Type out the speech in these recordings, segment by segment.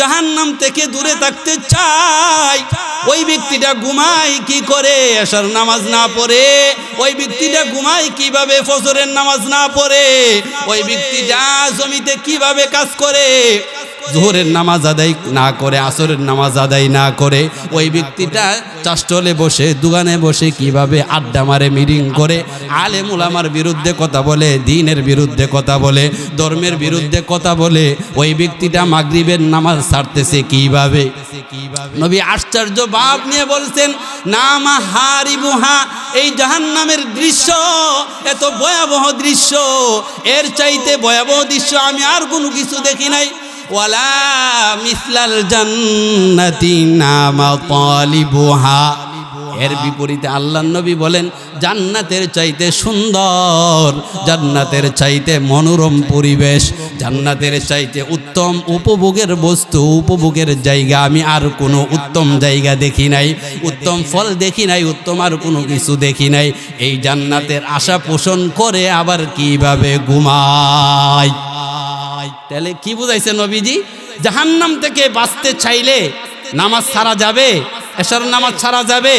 জাহান্নাম থেকে দূরে থাকতে চাই। ওই ব্যক্তিটা ঘুমায় কি করে? এসার নামাজ না পড়ে। ওই ব্যক্তিটা ঘুমায় কীভাবে? ফজরের নামাজ না পড়ে। ওই ব্যক্তিটা জমিতে কীভাবে কাজ করে? জোহরের নামাজ আদায় না করে, আসরের নামাজ আদায় না করে, ওই ব্যক্তিটা চাষটলে বসে, দোকানে বসে কীভাবে আড্ডা মারে, মিটিং করে আলেম উলামার বিরুদ্ধে কথা বলে, দিনের বিরুদ্ধে কথা বলে, ধর্মের বিরুদ্ধে কথা বলে, ওই ব্যক্তিটা মাগরিবের নামাজ ছাড়তেছে কীভাবে? নবী আশ্চর্য ভাব নিয়ে বলছেন, নামা হারিবুহা এই জাহান্নামের দৃশ্য, এত ভয়াবহ দৃশ্য, এর চাইতে ভয়াবহ দৃশ্য আমি আর কোনো কিছু দেখি নাই। এর বিপরীতে আল্লাহ নবী বলেন, জান্নাতের চাইতে সুন্দর, জান্নাতের চাইতে মনোরম পরিবেশ, জান্নাতের চাইতে উত্তম উপভোগের বস্তু, উপভোগের জায়গা। আমি আর কোনো উত্তম জায়গা দেখি নাই, উত্তম ফল দেখি নাই, উত্তম আর কোনো কিছু দেখি নাই। এই জান্নাতের আশা পোষণ করে আবার কীভাবে ঘুমায় তাহলে কি বুঝাইছে নবীজি? জাহান্নাম থেকে বাঁচতে চাইলে নামাজ সারা যাবে এশার নামাজ সারা যাবে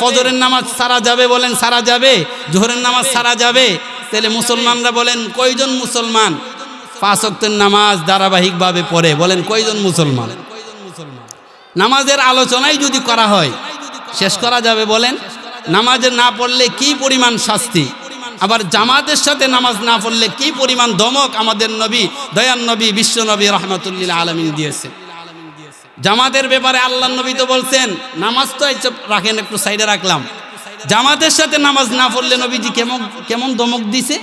ফজরের নামাজ সারা যাবে বলেন, সারা যাবে, জোহরের নামাজ সারা যাবে। তাহলে মুসলমানরা বলেন, কয়জন মুসলমান? পাঁচ অক্টের নামাজ ধারাবাহিকভাবে পড়ে, বলেন কয়জন মুসলমান? নামাজের আলোচনাই যদি করা হয়, শেষ করা যাবে বলেন, নামাজে না পড়লে কি পরিমাণ শাস্তি? আবার জামাতের সাথে নামাজ না পড়লে কি পরিমাণ দমক আমাদের নবী দয়ান নবী, বিশ্ব নবী রহমতুল্লিল আলমিন দিয়েছে। জামাতের ব্যাপারে আল্লাহ নবী তো বলছেন, নামাজ তো রাখেন, একটু সাইডে রাখলাম। জামাতের সাথে নামাজ না পড়লে নবীজি কেমন কেমন দমক দিছে?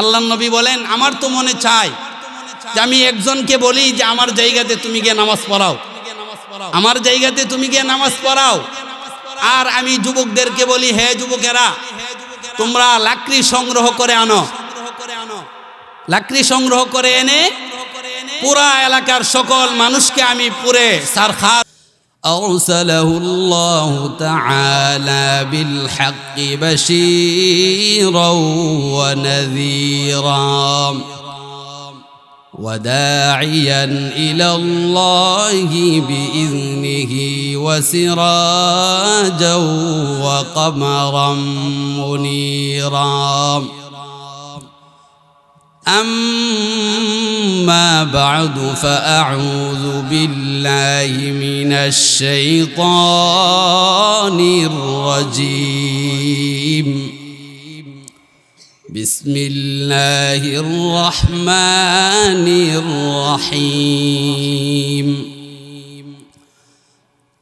আল্লাহ নবী বলেন, আমার তো মনে চায় যে আমি একজনকে বলি যে আমার জায়গাতে তুমি গিয়ে নামাজ পড়াও। আমার জায়গাতে তুমি গিয়ে নামাজ পড়াও। আর আমি যুবকদেরকে বলি, হে যুবকেরা তোমরা লাকড়ি সংগ্রহ করে আনো লাকড়ি সংগ্রহ করে এনে পুরা এলাকার সকল মানুষকে আমি পুরে সারখার أرسله الله تعالى بالحق بشيرا ونذيرا وداعيا إلى الله بإذنه وسراجا وقمرا منيرا. أما بعد فأعوذ بالله من الشيطان الرجيم. بسم الله الرحمن الرحيم.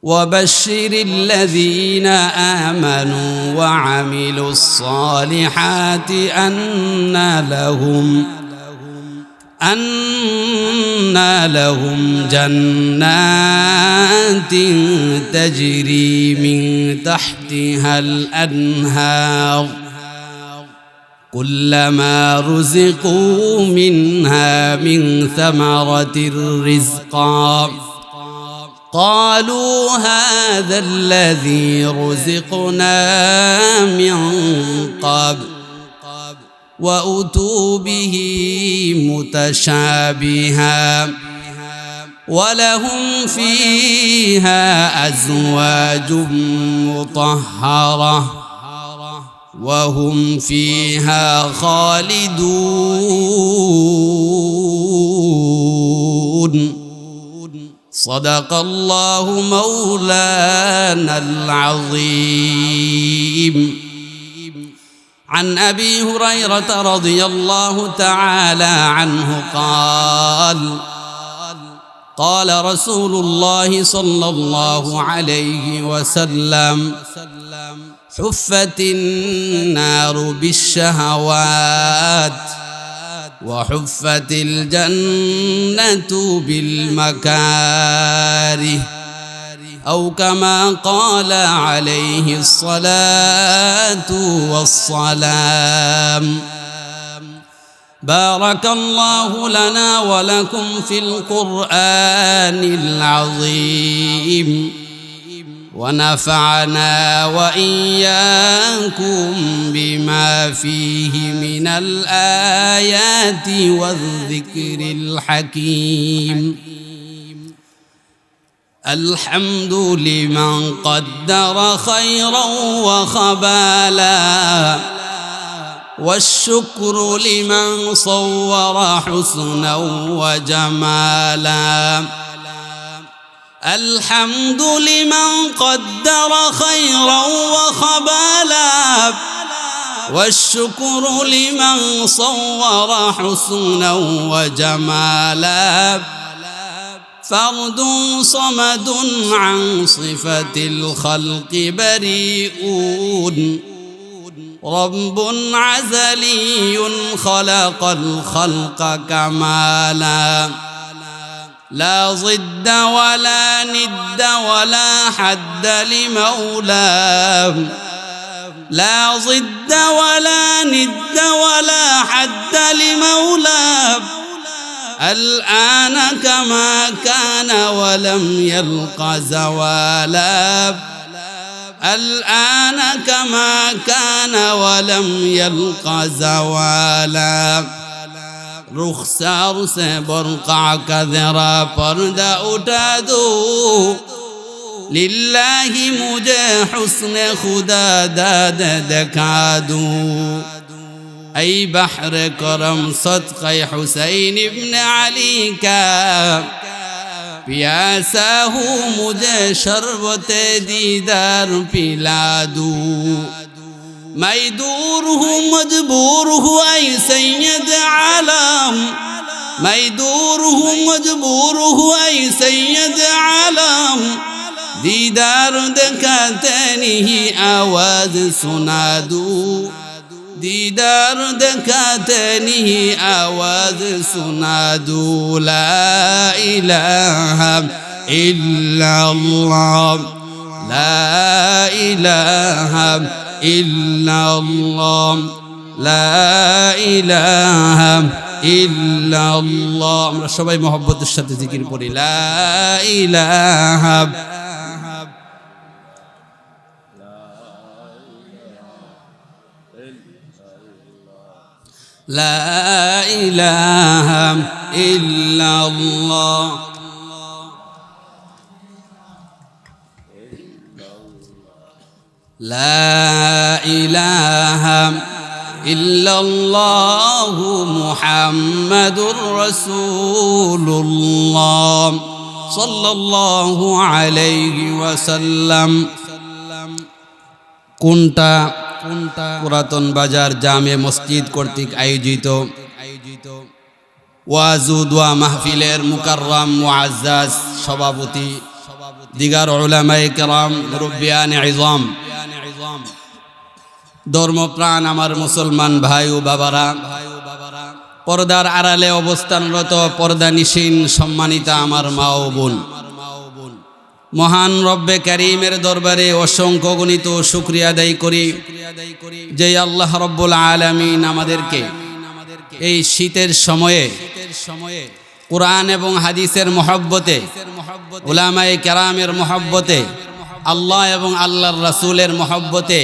وبشر الذين آمنوا وعملوا الصالحات أن لهم أن لهم جنات تجري من تحتها الأنهار. كلما رزقوا منها من ثمرة رزقا قالوا هذا الذي رزقنا من قبل. وأتوا به متشابها. ولهم فيها أزواج مطهرة. وهم فيها خالدون. صدق الله مولانا العظيم. عن أبي هريرة رضي الله تعالى عنه قال قال رسول الله صلى الله عليه وسلم حفت النار بالشهوات وحفت الجنة بالمكاره أو كما قال عليه الصلاة والسلام. بارك الله لنا ولكم في القرآن العظيم. ونفعنا وإياكم بما فيه من الآيات والذكر الحكيم. الحمد لمن قدر خيرا وخبالا والشكر لمن صور حسنا وجمالا. الحمد لمن قدر خيرا وخبالا والشكر لمن صور حسنا وجمالا فرد صمد عن صفة الخلق بريئون رب عزلي خلق الخلق كمالا لا ضد ولا ند ولا حد لمولاه. لا ضد ولا ند ولا حد لمولاه. الآن كما كان ولم يلق زوالا الآن كما كان ولم يلق زوالا رخسار سبرقع كذرا فرد أتادو لله مجا حسن خدا داد دكادو أي بحر كرم صدق حسين بن علي كا بياساه مجا شربت ديدار بلادو دار ميدوره مجبوره أي سيد عالم. ميدوره مجبوره أي سيد علام دیدار دکاتنه آواز سنادو. دیدار دکاتنه آواز سنادو. لا إله إلا الله. لا إله إلا الله لا إله إلا الله আমরা সবাই মহব্বতের সাথে জিকির করি লা ইলাহা لا إله إلا الله ইহু মুহাম্মদুর রসুল্লাহ সাল্লাল্লাহু আলাইহি ওয়াসাল্লাম। কোনটা? কোনটা? পুরাতন বাজার জামে মসজিদ কর্তৃক আয়োজিত। আয়োজিত ওয়াজুদুয়া মাহফিলের মুকাররাম মুআজ্জাজ সভাপতি। দিগার ওলামায়ে কেরাম মুরব্বিয়ান আজম ধর্মপ্রাণ আমার মুসলমান ভাই ও বাবারা। পর্দার আড়ালে অবস্থানরত পর্দা নিশীন সম্মানিতা আমার মা ও বোন। মহান রব্বে করিমের দরবারে অসংখ্য গণিত শুক্রিয়া আদায় করি, যে আল্লাহ রব্বুল আলমিন আমাদেরকে এই শীতের সময়ে কোরআন এবং হাদিসের মহব্বতে ওলামায়ে কেরামের মহব্বতে, আল্লাহ এবং আল্লাহর রাসুলের মহব্বতে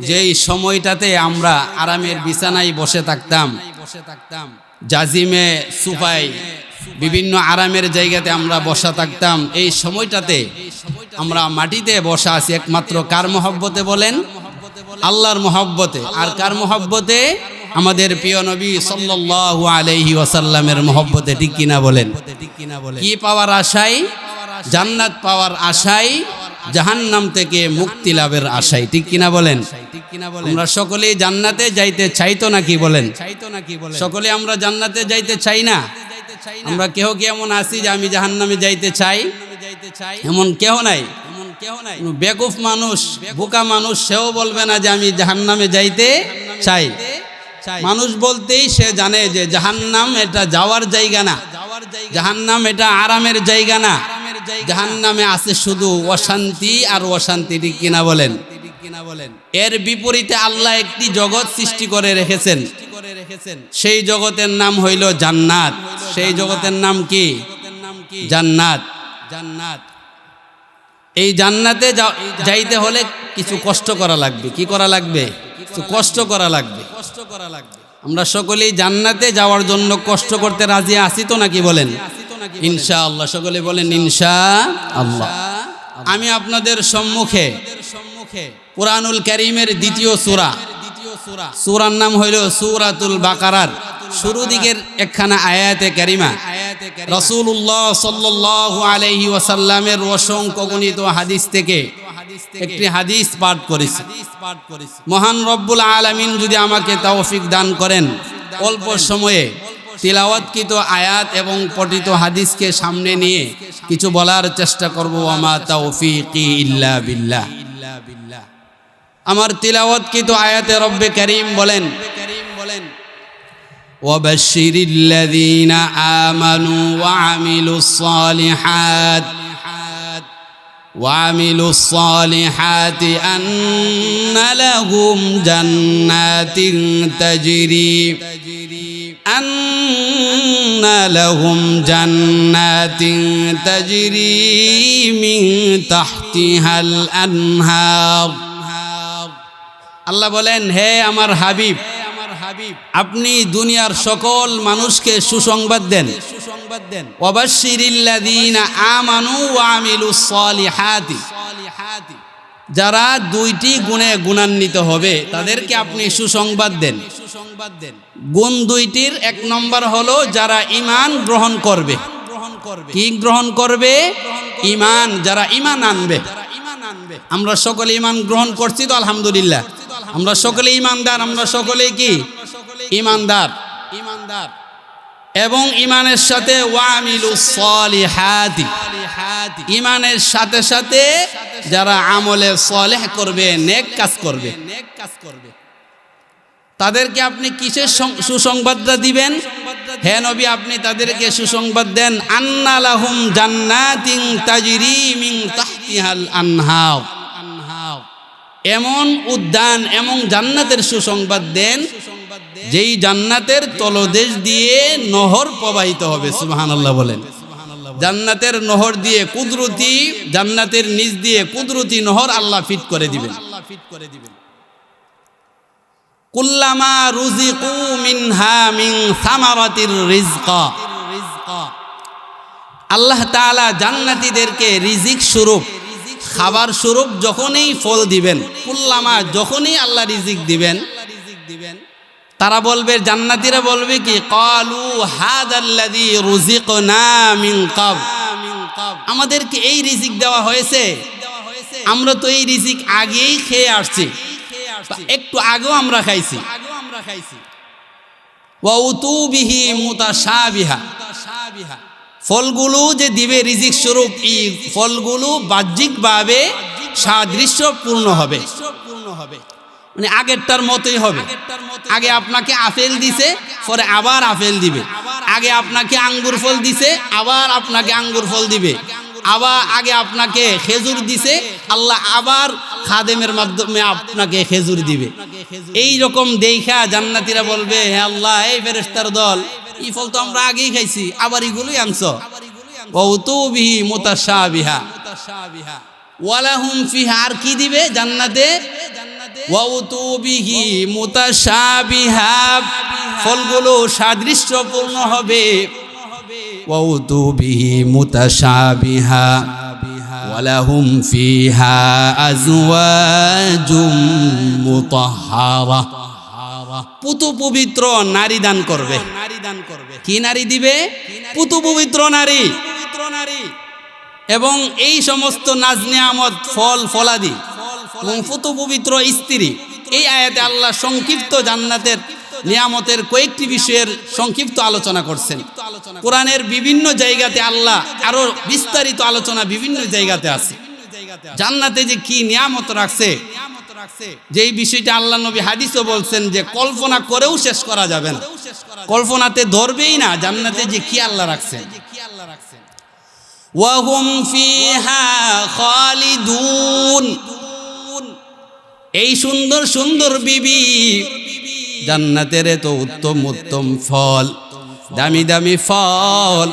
যেই সময়টাতে আমরা আরামের বিছানায় বসে থাকতাম বসে থাকতাম জাজিমে সুফাই বিভিন্ন আরামের জায়গাতে আমরা বসা থাকতাম, এই সময়টাতে আমরা মাটিতে বসা আছি একমাত্র কার মহব্বতে বলেন? আল্লাহর মহব্বতে। আর কার মহব্বতে? আমাদের প্রিয় নবী সাল্লাল্লাহু আলাইহি ওয়াসাল্লামের মহব্বতে, ঠিক কিনা বলেন? কি পাওয়ার আশায় জান্নাত পাওয়ার আশায় জাহান্নাম থেকে মুক্তি লাভের আশায় ঠিক কিনা বলেন? আমরা সকলেই জান্নাতে যাইতে চাইতো নাকি বলেন? চাইতো নাকি বলেন? সকলে আমরা জান্নাতে যাইতে চাই না? আমরা কেহ কি এমন আছি যে আমি জাহান্নামে যাইতে চাই? এমন কেহ নাই? এমন কেহ নাই বেকুফ মানুষ বোকা মানুষ সেও বলবে না যে আমি জাহান্নামে যাইতে চাই। মানুষ বলতেই সে জানে যে জাহান্নাম এটা যাওয়ার জায়গা না। জাহান্নাম এটা আরামের জায়গা না। জাহান্নামে আছে শুধু অশান্তি আর অশান্তি ঠিক কিনা বলেন? এর বিপরীতে আল্লাহ একটি জগৎ সৃষ্টি করে রেখেছেন। সেই জগতের নাম হইল জান্নাত। সেই জগতের নাম কি? জান্নাত। জান্নাত। এই জান্নাতে যাইতে হলে কিছু কষ্ট করা লাগবে। কি করা লাগবে? কিছু কষ্ট করা লাগবে। কষ্ট করা লাগবে। আমরা সকলেই জান্নাতে যাওয়ার জন্য কষ্ট করতে রাজি আসি তো নাকি বলেন? ইনশা আল্লাহ সকলে বলেন ইনশা আল্লাহ আমি আপনাদের সম্মুখে কোরআনুল করিমের দ্বিতীয় সূরা। সূরার নাম হইল সূরাতুল বাকারার। শুরু দিকের একখানা আয়াতে কারিমা। রসুল্লাহ সাল্লাল্লাহু আলাইহি ওয়াসাল্লামের অসংখ্য গণিত হাদিস থেকে একটি হাদিস পাঠ করেছি। মহান রব্বুল আলামিন যদি আমাকে তৌফিক দান করেন, অল্প সময়ে তিলাওয়াতকৃত আয়াত এবং পঠিত হাদিসকে সামনে নিয়ে কিছু বলার চেষ্টা করব। আমা তৌফিকি ইল্লা বিল্লাহ। আমার তিলাওয়াতকৃত আয়াতে রব্বে করিম বলেন বলেন وبشر الذين آمنوا وعملوا الصالحات وعملوا الصالحات أن لهم جنات تجري أن لهم جنات تجري من تحتها الأنهار আল্লাহ বলেন, হে আমার হাবিব, আপনি দুনিয়ার সকল মানুষকে সুসংবাদ দেন। সুসংবাদ দেন আমিলুস সলিহাতি। যারা দুইটি গুণে গুণান্বিত হবে, তাদেরকে আপনি সুসংবাদ দেন। সুসংবাদ দেন গুণ দুইটির এক নম্বর হলো, যারা ইমান গ্রহণ করবে। গ্রহণ করবে কি গ্রহণ করবে? ঈমান, যারা ইমান আনবে। আমরা সকলে ইমান গ্রহণ করছি তো, আলহামদুলিল্লাহ। আমরা সকলে ইমানদার আমরা সকলে কি? ইমানদার। ইমানদার। এবং ইমানের সাথে ইমানের সাথে সাথে যারা আমলে সলেহ করবে নেক কাজ করবে। নেক কাজ করবে। তাদেরকে আপনি কিসের সুসংবাদটা দিবেন? হে নবী আপনি তাদেরকে সুসংবাদ দেন আন্না লাহুম জান্নাতিন তাজরি মিন তাহতিহাল আনহার। এমন উদ্যান, এমন জান্নাতের সুসংবাদ দেন, যেই জান্নাতের তলদেশ দিয়ে নহর প্রবাহিত হবে, সুবহানাল্লাহ বলেন। জান্নাতের নহর দিয়ে কুদরতি, জান্নাতের নিচ দিয়ে কুদরতি নহর আল্লাহ ফিট করে দিবেন। আল্লাহ ফিট করে দিবেন আল্লাহ তাআলা জান্নাতীদেরকে রিজিক স্বরূপ খাবার স্বরূপ যখনই ফল দিবেন, কুল্লামা যখনই আল্লাহ রিজিক দিবেন, তারা বলবে, জান্নাতীরা বলবে কি, কালু রুজিকনা মিন কাব। আমাদেরকে এই রিজিক দেওয়া হয়েছে। আমরা তো এই রিজিক আগেই খেয়ে আসছি। একটু আগেও আমরা খাইছি। আগেও আমরা খাইছি ওয়া ওয়াউতু বিহি মুতাশাবিহা। ফলগুলো যে দিবে রিজিক স্বরূপ, এই ফলগুলো বাহ্যিকভাবে সাদৃশ্যপূর্ণ হবে। মানে আগেরটার মতোই হবে। আগে আপনাকে আপেল দিছে, পরে আবার আপেল দিবে। আগে আপনাকে আঙ্গুর ফল দিছে, আবার আপনাকে আঙ্গুর ফল দিবে। আবার আগে আপনাকে খেজুর দিছে, আল্লাহ আবার খাদেমের মাধ্যমে আপনাকে খেজুর দিবে। এই রকম দেখা জান্নাতীরা বলবে, হে আল্লাহ, এই ফেরেস্তার দল এই ফল তো আমরা আগেই খাইছি, আবার এগুলোই আনছো। বিহি মুতাশাবিহা। ওয়ালাহুম ফিহা, আর কি দিবে জান্নাতে? ওয়াউতু বিহি মুতাশাবিহা। ফলগুলো সাদৃশ্যপূর্ণ হবে। ওয়াউতু বিহি মুতাশাবিহা। ওয়ালাহুম ফিহা আজওয়াজুম মুতাহহারা পুতু পবিত্র নারী দান করবে। নারী দান করবে। কি নারী দিবে? পুতু পবিত্র নারী। পবিত্র নারী। এবং এই সমস্ত নাজ নিয়ামত ফল ফলাদি। এবং পুতু পবিত্র স্ত্রী। এই আয়াতে আল্লাহ সংক্ষিপ্ত জান্নাতের নিয়ামতের কয়েকটি বিষয়ের সংক্ষিপ্ত আলোচনা করছেন। কোরআনের বিভিন্ন জায়গাতে আল্লাহ আরও বিস্তারিত আলোচনা বিভিন্ন জায়গাতে আছে। জান্নাতে যে কি নিয়ামত রাখছে যেই বিষয়টা আল্লাহ নবী হাদিসও বলছেন যে কল্পনা করেও শেষ করা যাবে না। কল্পনাতে ধরবেই না জান্নাতে যে কি আল্লাহ রাখছেন। ওয়াহুম ফিহা খালিদুন। এই সুন্দর সুন্দর বিবি জান্নাতের তো উত্তম উত্তম ফল দামি দামি ফল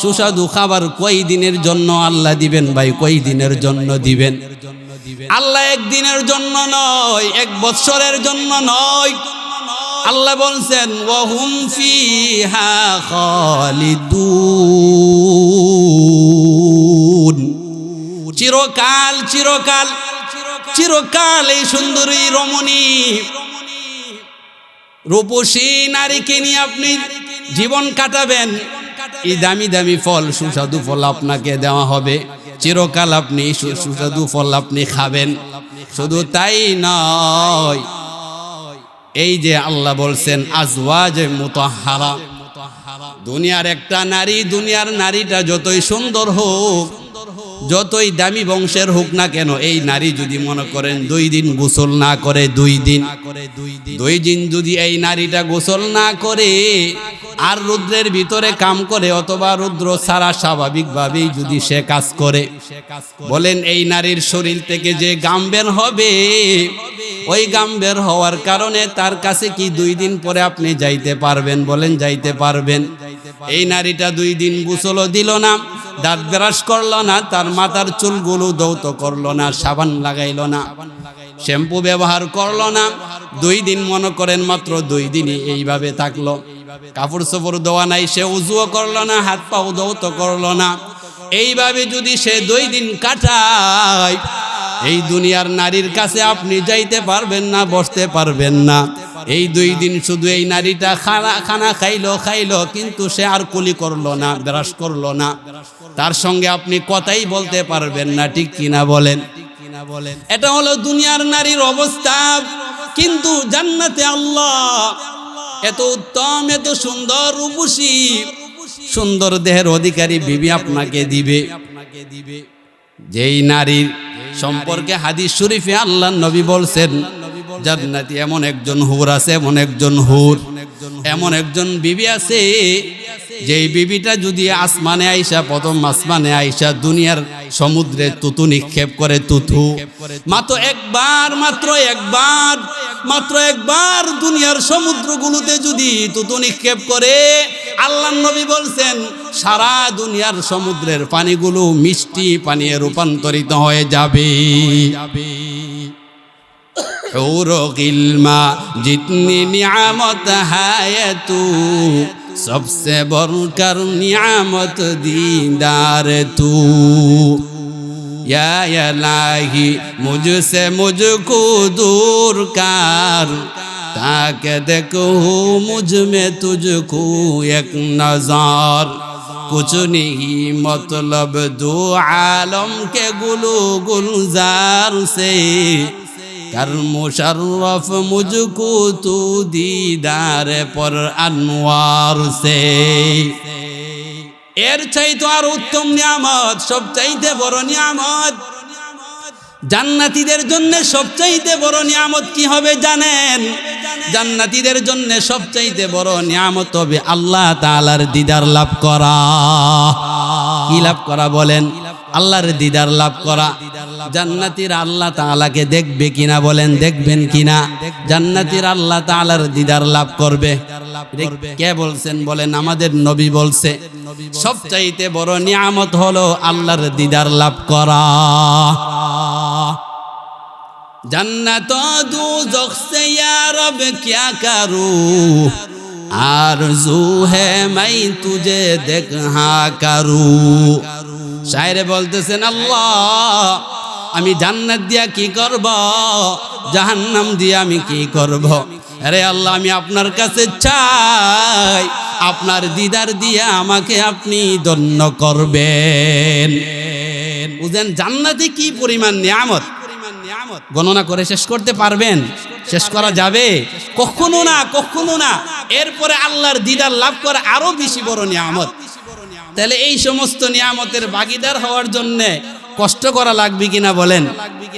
সুস্বাদু খাবার কই দিনের জন্য আল্লাহ দিবেন ভাই? কই দিনের জন্য দিবেন? আল্লাহ একদিনের জন্য নয়, এক বৎসরের জন্য নয়। আল্লাহ বলছেন, ওয়াহুম ফিহা খালিদুন। চিরকাল চিরকাল চিরকাল এই সুন্দরী রমণী। রূপসী নারীকে নিয়ে আপনি জীবন কাটাবেন। এই দামি দামি ফল, সুস্বাদু ফল আপনাকে দেওয়া হবে। চিরকাল আপনি সুস্বাদু ফল আপনি খাবেন। শুধু তাই নয়, এই যে আল্লাহ বলছেন, আজওয়াজ মুতাহারা। দুনিয়ার একটা নারী, দুনিয়ার নারীটা যতই সুন্দর হোক যতই দামি বংশের হোক না কেন, এই নারী যদি মনে করেন দুই দিন গোসল না করে, দুই দিন দুই দিন যদি এই নারীটা গোসল না করে, আর রুদ্রের ভিতরে কাম করে, অথবা রুদ্র ছাড়া স্বাভাবিকভাবেই যদি সে কাজ করে, বলেন এই নারীর শরীর থেকে যে গাম বের হবে, ওই গাম বের হওয়ার কারণে তার কাছে কি দুই দিন পরে আপনি যাইতে পারবেন? বলেন, যাইতে পারবেন। এই নারীটা দুই দিন গোসলও দিল না, দাঁত ব্রাশ করল না, তার মাথার চুলগুলো দৌত করল না, সাবান লাগাইল না, শ্যাম্পু ব্যবহার করল না। দুই দিন মনে করেন মাত্র দুই দিনই এইভাবে থাকল। কাপড় চোপড় দেওয়া নাই, সে উজুও করল না, হাত পাও দৌত করল না। এইভাবে যদি সে দুই দিন কাটায়, এই দুনিয়ার নারীর কাছে আপনি যাইতে পারবেন না, বসতে পারবেন না। এই দুই দিন শুধু এই নারীটা খানা খানা খাইলো খাইলো, কিন্তু সে আর কুলি করল না ব্রাশ করল না। তার সঙ্গে আপনি কথাই বলতে পারবেন না, ঠিক কিনা বলেন? এটা হলো দুনিয়ার নারীর অবস্থা। কিন্তু জান্নাতে আল্লাহ এত উত্তম, এত সুন্দর, রূপসী, সুন্দর দেহের অধিকারী বিবি আপনাকে দিবে। যেই নারীর সম্পর্কে হাদিস শরীফে আল্লাহ নবী বলছেন জান্নাতি, এমন একজন হুর আছে, এমন একজন হুর। এমন একজন বিবি আছে, যেই বিবিটা যদি আসমানে আইসা, প্রথম আসমানে আইসা দুনিয়ার সমুদ্রে তুতু নিক্ষেপ করে, তুতু। মাত্র একবার মাত্র একবার মাত্র একবার দুনিয়ার সমুদ্রগুলোতে যদি তুতু নিক্ষেপ করে, আল্লাহ নবী বলছেন, সারা দুনিয়ার সমুদ্রের পানিগুলো মিষ্টি পানিয়ে রূপান্তরিত হয়ে যাবে। حور غلما جتنی نعمت ہے تو سب سے بڑھ کر نعمت دیدار تو یا الہی مجھ سے مجھ کو دور کر تاکہ دیکھو مجھ میں تجھ کو ایک نظار کچھ نہیں مطلب دو عالم کے گلو گلزار سے کر مشرف مجھ کو تو دیدار پر انوار سے এর চাইতে আর উত্তম নিয়ামত সবচাইতে বড় নিয়ামত জান্নাতীদের জন্য সবচাইতে বড় নিয়ামত কি হবে জানেন জান্নাতীদের জন্য সবচাইতে বড় নিয়ামত হবে আল্লাহ তাআলার দিদার লাভ করা কি লাভ করা বলেন আল্লাহর দিদার লাভ করা জান্নাতির আল্লাহ তাআলাকে দেখবে কিনা বলেন, দেখবেন কিনা? জান্নাতির আল্লাহ তাআলার দিদার লাভ করবে। কে বলছেন? বলেন, আমাদের নবী বলছে, সবচাইতে বড় নিয়ামত হলো আল্লাহর দিদার লাভ করা। জান্নাত দুজখ সে ইয়া রব, কিয়া আর জু হে মাই তুজে দেখ হা কারু। শায়রে বলতেছেন, আল্লাহ আমি জান্নাত দিয়া কি করব? জাহান্নাম দিয়া আমি কি করব? আরে আল্লাহ, আমি আপনার কাছে চাই, আপনার দিদার দিয়ে আমাকে আপনি ধন্য করবেন। বুঝেন, জান্নাতে কি পরিমাণ নিয়ামত? গণনা করে শেষ করতে পারবেন? শেষ করা যাবে? কখনো না কখনো না। এরপরে আল্লাহর দিদার লাভ করে আরও বেশি বড় নিয়ামত। তাহলে এই সমস্ত নিয়ামতের ভাগিদার হওয়ার জন্য কষ্ট করা লাগবে কিনা বলেন?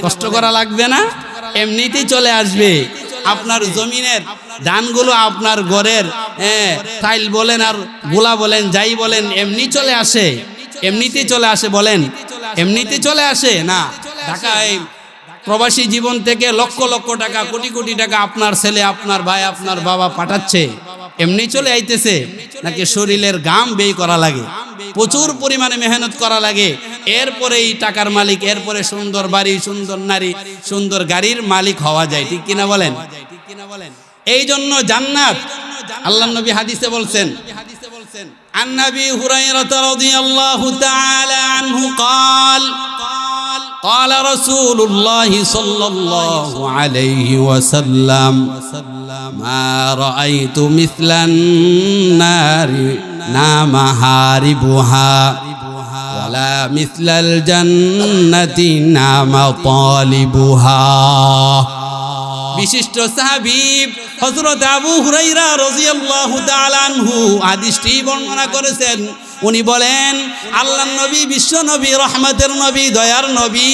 কষ্ট করা লাগবে না? এমনিতেই চলে আসবে। আপনার জমিনের ধানগুলো আপনার ঘরের হ্যাঁ টাইল বলেন আর গোলা বলেন, যাই বলেন, এমনি চলে আসে। এমনিতেই চলে আসে বলেন? এমনিতে চলে আসে? না। ঢাকায় প্রবাসী জীবন থেকে লক্ষ লক্ষ টাকা, কোটি কোটি টাকা আপনার ছেলে, আপনার ভাই, আপনার বাবা পাঠাচ্ছে। এমনি চলে আইতেছে নাকি শরীরের গাম ব্যয় করা লাগে প্রচুর পরিমাণে মেহনত করা লাগে এরপরে এই টাকার মালিক এরপরে সুন্দর বাড়ি সুন্দর নারী সুন্দর গাড়ির মালিক হওয়া যায় ঠিক কিনা বলেন এই জন্য জান্নাত আল্লাহ নবী হাদিসে বলছেন عن ابي هريره رضي الله تعالى عنه قال قال رسول الله صلى الله عليه وسلم ما رايت مثل النار نام هاربها ولا مثل الجنه نام طالبها বিশিষ্ট সাহাবিব হযরত আবু হুরাইরা রাদিয়াল্লাহু তাআলা আনহু হাদিসটি বর্ণনা করেছেন উনি বলেন, আল্লাহর নবী বিশ্ব নবী, রহমতের নবী, দয়ার নবী,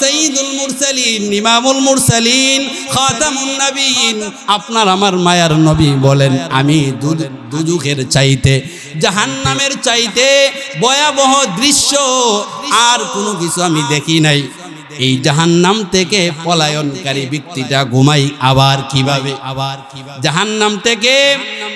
সঈদুল মুরসালিন, ইমামুল মুরসালিন, খাতামুন নবীন। আপনার আমার মায়ার নবী বলেন, আমি দুজুখের চাইতে, জাহান্নামের চাইতে ভয়াবহ দৃশ্য আর কোনো কিছু আমি দেখি নাই। এই জাহান্নাম থেকে পলায়নকারী ব্যক্তিটা ঘুমাই আবার কীভাবে আবার কীভাবে? জাহান্নাম থেকে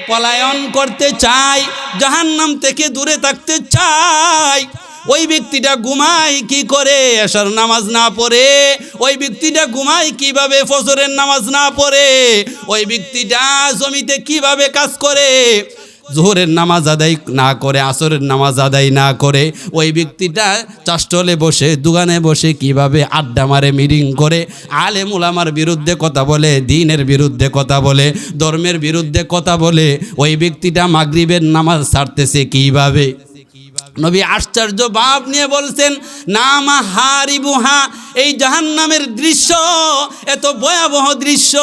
পলায়ন করতে চাই, জাহান্নাম থেকে দূরে থাকতে চাই। ওই ব্যক্তিটা ঘুমায় কি করে? এসার নামাজ না পড়ে। ওই ব্যক্তিটা ঘুমায় কীভাবে? ফজরের নামাজ না পড়ে। ওই ব্যক্তিটা জমিতে কীভাবে কাজ করে? জোহরের নামাজ আদায় না করে, আসরের নামাজ আদায় না করে, ওই ব্যক্তিটা চাষ্টলে বসে, দোকানে বসে কীভাবে আড্ডা মারে, মিটিং করে, আলেম উলামার বিরুদ্ধে কথা বলে, দিনের বিরুদ্ধে কথা বলে, ধর্মের বিরুদ্ধে কথা বলে, ওই ব্যক্তিটা মাগরিবের নামাজ ছাড়তেছে কীভাবে? নবী আশ্চর্য ভাব নিয়ে বলছেন, নামা হারিবুহা, এই জাহান্নামের দৃশ্য, এত ভয়াবহ দৃশ্য,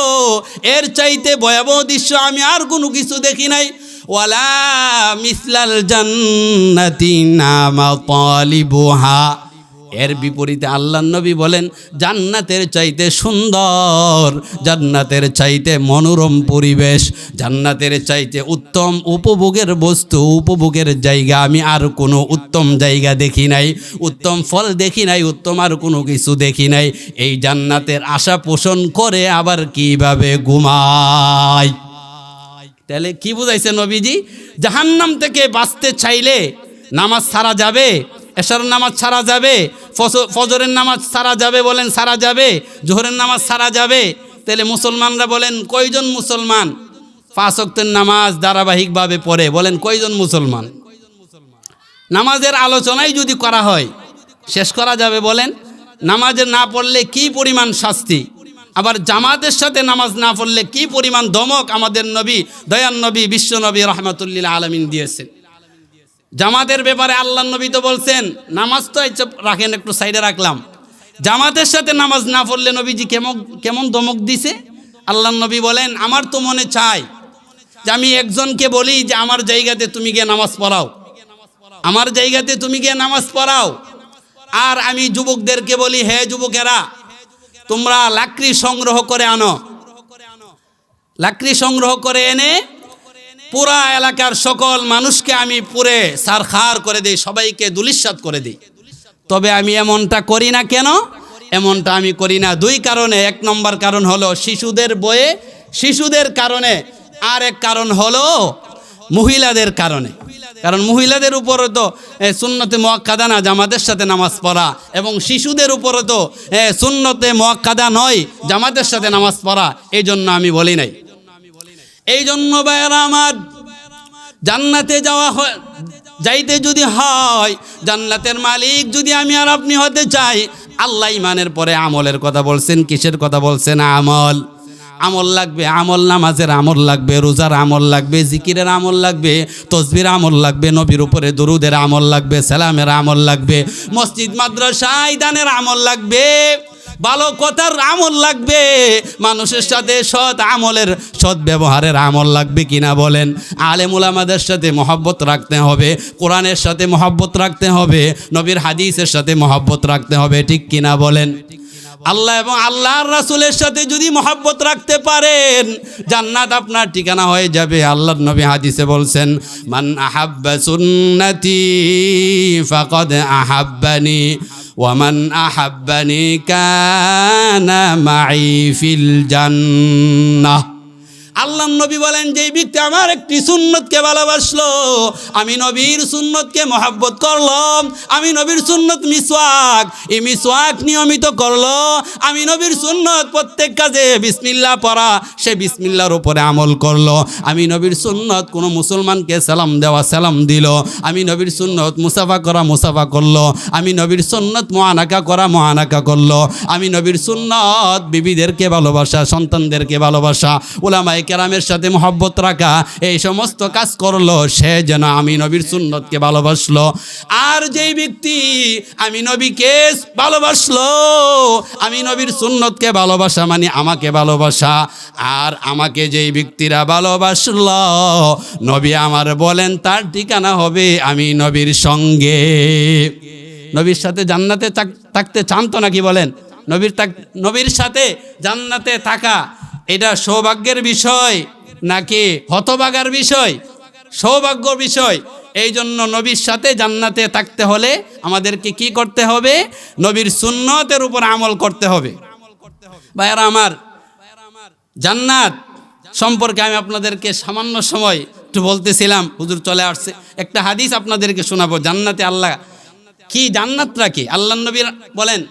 এর চাইতে ভয়াবহ দৃশ্য আমি আর কোনো কিছু দেখি নাই। ওয়ালা মিসলাল এর বিপরীতে আল্লাহ নবী বলেন, জান্নাতের চাইতে সুন্দর, জান্নাতের চাইতে মনোরম পরিবেশ, জান্নাতের চাইতে উত্তম উপভোগের বস্তু, উপভোগের জায়গা। আমি আর কোনো উত্তম জায়গা দেখি নাই, উত্তম ফল দেখি নাই, উত্তম আর কোনো কিছু দেখি নাই। এই জান্নাতের আশা পোষণ করে আবার কীভাবে ঘুমায় তাহলে কি বুঝাইছে নবীজি? জাহান্নাম থেকে বাঁচতে চাইলে নামাজ ছাড়া যাবে, এশার নামাজ ছাড়া যাবে ফজরের নামাজ ছাড়া যাবে বলেন, ছাড়া যাবে, জোহরের নামাজ ছাড়া যাবে। তাহলে মুসলমানরা বলেন, কয়জন মুসলমান পাঁচ ওয়াক্তের নামাজ ধারাবাহিকভাবে পড়ে? বলেন, কয়জন মুসলমান? নামাজের আলোচনাই যদি করা হয়, শেষ করা যাবে বলেন, নামাজে না পড়লে কি পরিমাণ শাস্তি? আবার জামাতের সাথে নামাজ না পড়লে কি পরিমাণ দমক আমাদের নবী দয়ান নবী, বিশ্ব নবী রহমতুল্লিল আলমিন দিয়েছেন। জামাতের ব্যাপারে আল্লাহ নবী তো বলছেন, নামাজ তো চুপ রাখেন, একটু সাইডে রাখলাম। জামাতের সাথে নামাজ না পড়লে নবীজি কেমন কেমন দমক দিছে? আল্লাহ নবী বলেন, আমার তো মনে চায় যে আমি একজনকে বলি যে আমার জায়গাতে তুমি গিয়ে নামাজ পড়াও। আমার জায়গাতে তুমি গিয়ে নামাজ পড়াও। আর আমি যুবকদেরকে বলি, হে যুবকেরা তোমরা লাকড়ি সংগ্রহ করে আনো। লাকড়ি সংগ্রহ করে এনে পুরা এলাকার সকল মানুষকে আমি পুরে সারখার করে দিই, সবাইকে দুলিশ্বাত করে দিই। তবে আমি এমনটা করি না কেন? এমনটা আমি করি না। দুই কারণে, এক নম্বর কারণ হলো শিশুদের বয়ে শিশুদের কারণে, আর এক কারণ হলো মহিলাদের কারণে। কারণ মহিলাদের উপরে তো সুন্নতে মোয়াক্কাদা না, জামাতের সাথে নামাজ পড়া। এবং শিশুদের উপরে তো সুন্নতে মোয়াক্কাদা নয়, জামাতের সাথে নামাজ পড়া। এই জন্য আমি বলি নাই। এই জন্য ভাইয়েরা আমার, জান্নাতে যাওয়া হয়, যাইতে যদি হয়, জান্নাতের মালিক যদি আমি আর আপনি হতে চাই, আল্লাহ ইমানের পরে আমলের কথা বলছেন, কিসের কথা বলছেন? আমল। আমল লাগবে, আমল নামাজের আমল লাগবে, রোজার আমল লাগবে, জিকিরের আমল লাগবে, তসবির আমল লাগবে, নবীর উপরে দরুদের আমল লাগবে, সালামের আমল লাগবে, মসজিদ মাদ্রাসায় দানের আমল লাগবে, ভালো কথার আমল লাগবে, মানুষের সাথে সৎ আমলের, সৎ ব্যবহারের আমল লাগবে কিনা বলেন? আলেমুল আমাদের সাথে মহব্বত রাখতে হবে, কোরআনের সাথে মহব্বত রাখতে হবে, নবীর হাদিসের সাথে মহব্বত রাখতে হবে, ঠিক কিনা বলেন? আল্লাহ এবং আল্লাহর রাসুলের সাথে যদি মহাব্বত রাখতে পারেন, জান্নাত আপনার ঠিকানা হয়ে যাবে। আল্লাহর নবী হাদিসে বলছেন, মান আহাব্বা সুন্নতি ফাকাদ আহাব্বানি ওয়ামান আহাব্বানি কানা মাই ফিল জান্নাহ। আল্লাহ নবী বলেন, যেই ব্যক্তি আমার একটি সুন্নতকে ভালোবাসলো, আমি নবীর সুন্নতকে মহাব্বত করলাম, আমি নবীর সুন্নত মিসওয়াক, এই মিসওয়াক নিয়মিত করল, আমি নবীর সুন্নত প্রত্যেক কাজে বিসমিল্লাহ পড়া, সে বিসমিল্লার উপরে আমল করল, আমি নবীর সুন্নত কোনো মুসলমানকে সালাম দেওয়া, সালাম দিল, আমি নবীর সুন্নত মুসাফা করা, মুসাফা করল, আমি নবীর সুন্নত মহানাকা করা মহানাকা করল, আমি নবীর সুন্নত বিবিদেরকে ভালোবাসা, সন্তানদেরকে ভালোবাসা ওলামাই কেরামের সাথে মহব্বত রাখা, এই সমস্ত কাজ করল, সে যেন আমি নবীর সুন্নতকে ভালোবাসলো। আর যেই ব্যক্তি আমি নবীকে ভালোবাসলো, আমি নবীর সুন্নতকে ভালোবাসা মানে আমাকে ভালোবাসা। আর আমাকে যেই ব্যক্তিরা ভালোবাসলো, নবী আমার বলেন, তার ঠিকানা হবে আমি নবীর সঙ্গে। নবীর সাথে জান্নাতে থাকতে চান তো নাকি বলেন? নবীর নবীর সাথে জান্নাতে থাকা এটা সৌভাগ্যের বিষয় নাকি হতভাগার বিষয়? সৌভাগ্য বিষয়। এই জন্য নবীর সাথে জান্নাতে থাকতে হলে আমাদেরকে কি করতে হবে? নবীর সুন্নতের উপর আমল করতে হবে। ভাইয়ারা আমার, জান্নাত সম্পর্কে আমি আপনাদেরকে সামান্য সময় একটু বলতেছিলাম, হুজুর চলে আসছে। একটা হাদিস আপনাদেরকে শোনাবো, জান্নাতে আল্লাহ কি জান্নাতটা কি? আল্লাহ নবীর বলেন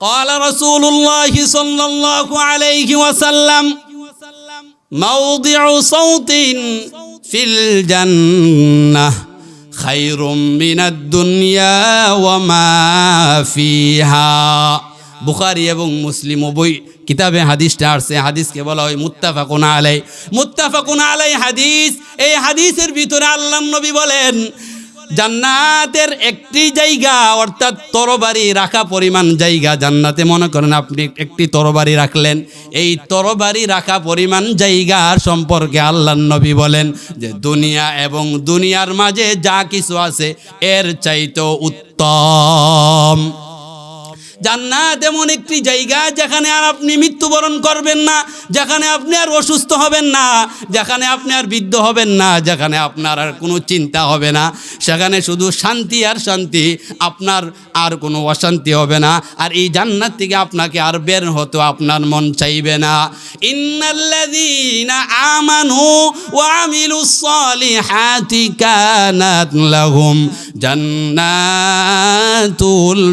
قال رسول الله صلى الله عليه وسلم موضع صوت في الجنة خير من الدنيا وما فيها বুখারি এবং মুসলিম উভয় কিতাবে হাদিসটা আসছে হাদিসকে বলা হয় মুত্তাফাকুন আলাই মুত্তাফাকুন আলাই হাদিস এই হাদিসের ভিতরে আল্লাহ নবী বলেন জান্নাতের একটি জায়গা, অর্থাৎ তরবারি রাখা পরিমাণ জায়গা। জান্নাতে মনে করেন আপনি একটি তরবারি রাখলেন। এই তরবারি রাখা পরিমাণ জায়গা সম্পর্কে আল্লাহ নবী বলেন যে, দুনিয়া এবং দুনিয়ার মাঝে যা কিছু আছে, এর চাইতো উত্তম। জান্নাত এমন একটি জায়গা যেখানে আর আপনি মৃত্যুবরণ করবেন না, যেখানে আপনি আর অসুস্থ হবেন না, যেখানে আপনি আর বৃদ্ধ হবেন না, যেখানে আপনার আর কোনো চিন্তা হবে না। সেখানে শুধু শান্তি আর শান্তি, আপনার আর কোনো অশান্তি হবে না। আর এই জান্নাত থেকে আপনাকে আর বের হতো আপনার মন চাইবে না। আমানু কানাত লাহুম জান্নাতুল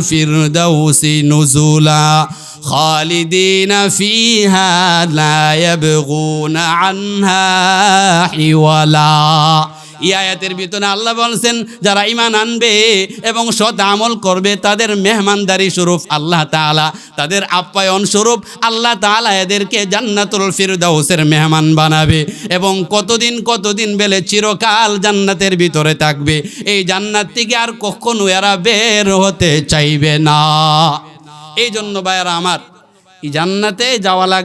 ফিরদাউসি نزلا خالدين فيها لا يبغون عنها حولا. এই আয়াতের ভিতরে আল্লাহ বলছেন, যারা ইমান আনবে এবং সৎ আমল করবে, তাদের মেহমানদারি স্বরূপ আল্লাহ তাআলা, তাদের আপ্যায়ন স্বরূপ আল্লাহ তাআলা এদেরকে জান্নাতুল ফিরদাউসের মেহমান বানাবে এবং কতদিন কতদিন বেলে চিরকাল জান্নাতের ভিতরে থাকবে। এই জান্নাত থেকে আর কখনো এরা বের হতে চাইবে না। এই জন্য ভাইয়ারা আমার, এই জান্নাতে যাওয়া লাগ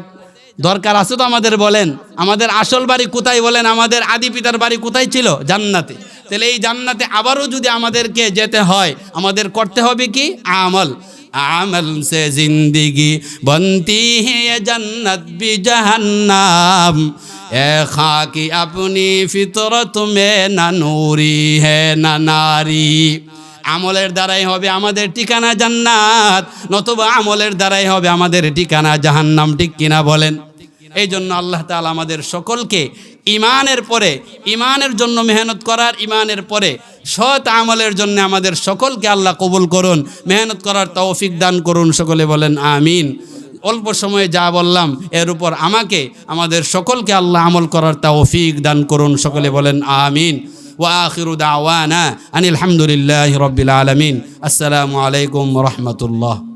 দরকার আছে তো আমাদের বলেন? আমাদের আসল বাড়ি কোথায় বলেন? আমাদের আদি পিতার বাড়ি কোথায় ছিল? জান্নাতে। তাহলে এই জান্নাতে আবারও যদি আমাদেরকে যেতে হয়, আমাদের করতে হবে কি? আমল। আমল সে জিন্দিগি, বন্তি হে জন্নত বি জাহান্নাম এ খাকি আপনি ফিতরত মে না নুরি হে না নারী। আমলের দ্বারাই হবে আমাদের ঠিকানা জান্নাত, নতুবা আমলের দ্বারাই হবে আমাদের ঠিকানা জাহান্নাম, ঠিক কিনা বলেন? এই জন্য আল্লাহ তাআলা আমাদের সকলকে ইমানের পরে ইমানের জন্য মেহনত করার ইমানের পরে সৎ আমলের জন্য আমাদের সকলকে আল্লাহ কবুল করুন মেহনত করার তৌফিক দান করুন সকলে বলেন আমিন অল্প সময়ে যা বললাম এর উপর আমাকে আমাদের সকলকে আল্লাহ আমল করার তৌফিক দান করুন সকলে বলেন আমিন وآخر دعوانا أن الحمد لله رب العالمين السلام عليكم ورحمة الله